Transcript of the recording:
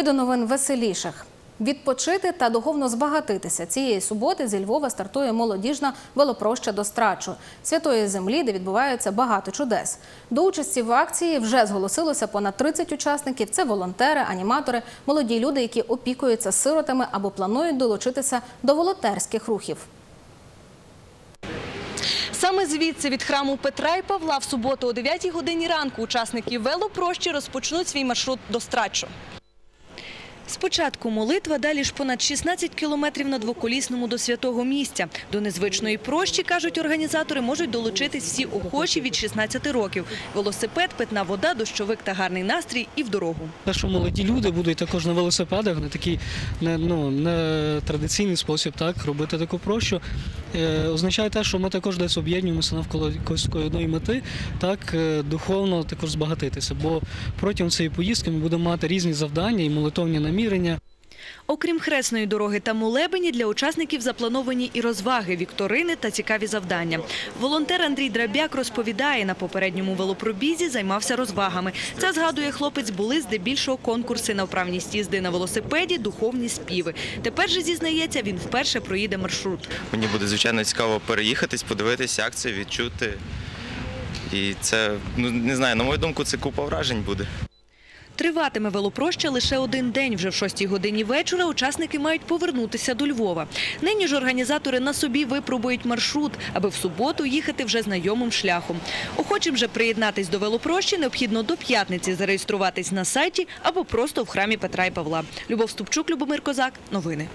І до новин веселіших. Відпочити та духовно збагатитися цієї суботи зі Львова стартує молодіжна велопроща до страчу святої землі, де відбувається багато чудес. До участі в акції вже зголосилося понад 30 учасників. Це волонтери, аніматори, молоді люди, які опікуються сиротами або планують долучитися до волонтерських рухів. Саме звідси від храму Петра і Павла в суботу о 9 годині ранку учасники велопрощі розпочнуть свій маршрут до Страчу. Спочатку молитва, далі ж понад 16 кілометрів на двоколісному до святого місця. До незвичної прощі, кажуть організатори, можуть долучитись всі охочі від 16 років. Велосипед, питна вода, дощовик та гарний настрій і в дорогу. Що молоді люди будуть також на велосипедах, на такий не, ну, не традиційний спосіб так, робити таку прощу, означає те, що ми також десь об'єднуємося навколо якоїсь одної мети, так, е, духовно також збагатитися. Бо протягом цієї поїздки ми будемо мати різні завдання і молитовні намірення. Окрім хресної дороги та молебені, для учасників заплановані і розваги, вікторини та цікаві завдання. Волонтер Андрій Драбяк розповідає, на попередньому велопробізі займався розвагами. Це, згадує хлопець, були здебільшого конкурси на вправність їзди на велосипеді, духовні співи. Тепер же, зізнається, він вперше проїде маршрут. Мені буде звичайно цікаво переїхатись, подивитися, як це відчути. І це, ну не знаю, на мою думку, це купа вражень буде. Триватиме велопроща лише один день. Вже в шостій годині вечора учасники мають повернутися до Львова. Нині ж організатори на собі випробують маршрут, аби в суботу їхати вже знайомим шляхом. Охочим же приєднатись до велопрощі необхідно до п'ятниці зареєструватись на сайті або просто в храмі Петра і Павла. Любов Ступчук, Любомир Козак. Новини.